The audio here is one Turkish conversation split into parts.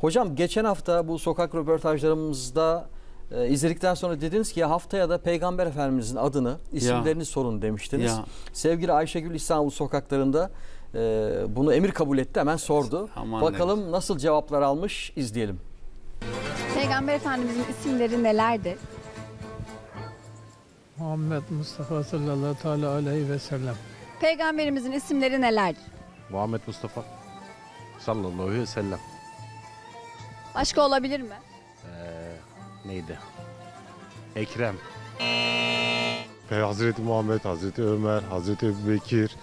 Hocam geçen hafta bu sokak röportajlarımızda e, izledikten sonra dediniz ki ya haftaya da Peygamber Efendimizin adını, isimlerini sorun demiştiniz. Ya. Sevgili Ayşegül İstanbul sokaklarında e, bunu emir kabul etti hemen sordu. Aman Bakalım nasıl cevaplar almış izleyelim. Peygamber Efendimizin isimleri nelerdir? Muhammed Mustafa sallallahu teala aleyhi ve sellem. Peygamberimizin isimleri nelerdir? Muhammed Mustafa sallallahu aleyhi ve sellem. Başka olabilir mi? Ee, neydi? Ekrem. Hazreti Muhammed, Hazreti Ömer, Hazreti Ebubekir,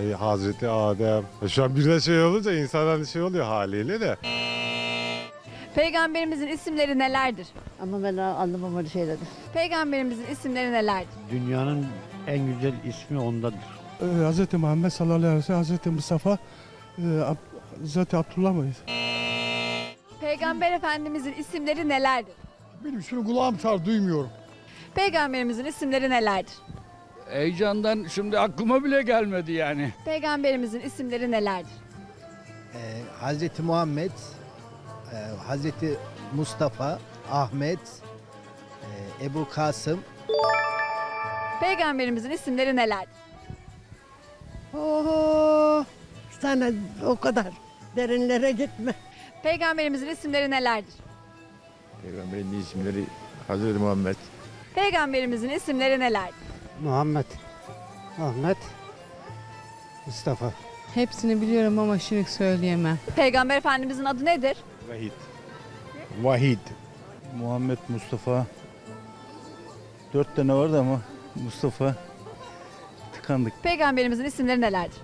e, Hazreti Adem. E, Şu an birden şey olunca insan hani şey oluyor haliyle de. Peygamberimizin isimleri nelerdir? Ama ben anlamam öyle şeyleri. Peygamberimizin isimleri nelerdir? Dünyanın en güzel ismi ondadır. Ee, Hz. Muhammed sallallahu aleyhi ve sellem, Hz. Mustafa, e, Ab- Hz. Abdullah mıyız? Peygamber Efendimizin isimleri nelerdir? Benim şimdi kulağım sar duymuyorum. Peygamberimizin isimleri nelerdir? Heyecandan şimdi aklıma bile gelmedi yani. Peygamberimizin isimleri nelerdir? Ee, Hazreti Muhammed, e, Hazreti Mustafa, Ahmet, e, Ebu Kasım, Peygamberimizin isimleri nelerdir? Oho! Sana o kadar derinlere gitme. Peygamberimizin isimleri nelerdir? Peygamberin isimleri Hazreti Muhammed. Peygamberimizin isimleri nelerdir? Muhammed, Ahmet, Mustafa. Hepsini biliyorum ama şimdi söyleyemem. Peygamber Efendimizin adı nedir? Vahid. Vahid. Muhammed Mustafa. Dört tane vardı ama Mustafa tıkandık. Peygamberimizin isimleri nelerdir?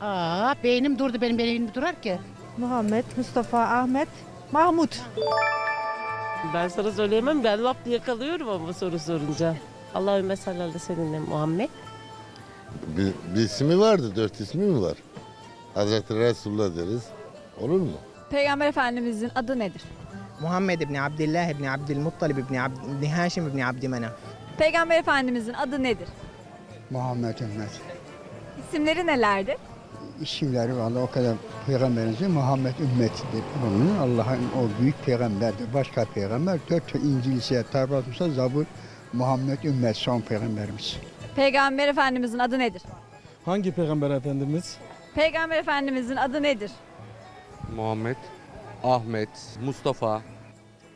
Aa, beynim durdu benim beynim durar ki. Muhammed, Mustafa, Ahmet, Mahmut. Ben sana söyleyemem. Ben lap diye kalıyorum ama soru sorunca. Allahümme salli ala seninle Muhammed. Bir, bir ismi vardı, dört ismi mi var? Hazreti Resulullah deriz. Olur mu? Peygamber Efendimizin adı nedir? Muhammed İbni Abdillah İbni Abdülmuttalib İbni, Abd- İbni Haşim İbni Abdümenaf. Peygamber Efendimizin adı nedir? Muhammed Ümmet. İsimleri nelerdir? İsimleri valla o kadar peygamberimizin Muhammed ümmetidir. Onun Allah'ın o büyük peygamberdir. Başka peygamber dört İncil ise Tevrat Zabur Muhammed ümmet son peygamberimiz. Peygamber Efendimizin adı nedir? Hangi peygamber efendimiz? Peygamber Efendimizin adı nedir? Muhammed, Ahmet, Mustafa.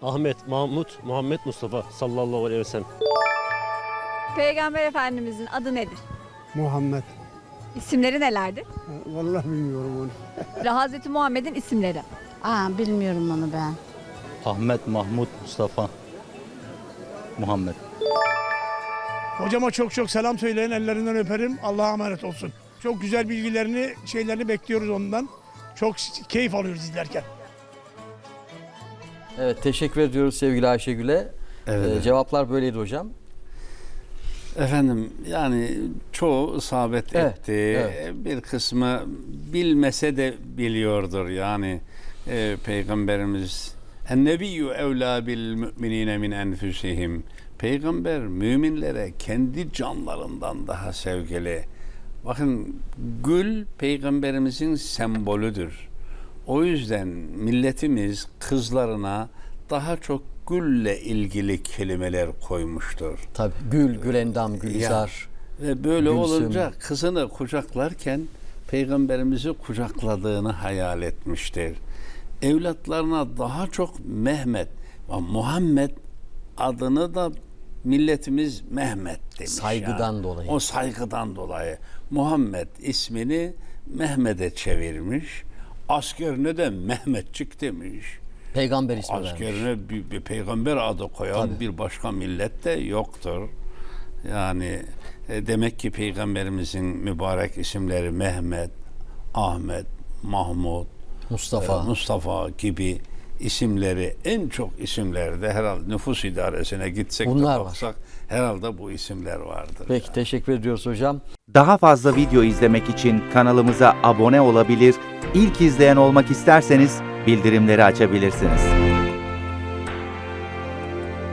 Ahmet, Mahmut, Muhammed Mustafa sallallahu aleyhi ve sellem. Peygamber Efendimizin adı nedir? Muhammed. İsimleri nelerdir? Vallahi bilmiyorum onu. Hazreti Muhammed'in isimleri. Aa, bilmiyorum onu ben. Ahmet, Mahmut, Mustafa. Muhammed. Hocama çok çok selam söyleyin, ellerinden öperim. Allah'a emanet olsun. Çok güzel bilgilerini, şeylerini bekliyoruz ondan. Çok keyif alıyoruz izlerken. Evet teşekkür ediyoruz sevgili Ayşegül'e. Evet. E, cevaplar böyleydi hocam. Efendim yani çoğu isabet Evet, etti. evet. Bir kısmı bilmese de biliyordur yani e, Peygamberimiz Ennebiyyü evlâ bil müminine min enfusihim. Peygamber müminlere kendi canlarından daha sevgili. Bakın gül peygamberimizin sembolüdür. O yüzden milletimiz kızlarına daha çok gülle ilgili kelimeler koymuştur. Tabii Gül, Gülendam, Gülizar. Ve böyle Gülsüm. olunca kızını kucaklarken peygamberimizi kucakladığını hayal etmiştir. Evlatlarına daha çok Mehmet ve Muhammed adını da milletimiz Mehmet demiş. Saygıdan ya. dolayı. O saygıdan dolayı Muhammed ismini Mehmet'e çevirmiş. Askerine de Mehmetçik demiş. Peygamber ismi vermiş. Askerine bir, bir peygamber adı koyan Tabii. bir başka millet de yoktur. Yani e, demek ki peygamberimizin mübarek isimleri Mehmet, Ahmet, Mahmud, Mustafa. e, Mustafa gibi isimleri en çok isimlerde herhalde nüfus idaresine gitsek Bunlar de var. baksak herhalde bu isimler vardır. Peki teşekkür ediyoruz hocam. Daha fazla video izlemek için kanalımıza abone olabilir, ilk izleyen olmak isterseniz bildirimleri açabilirsiniz.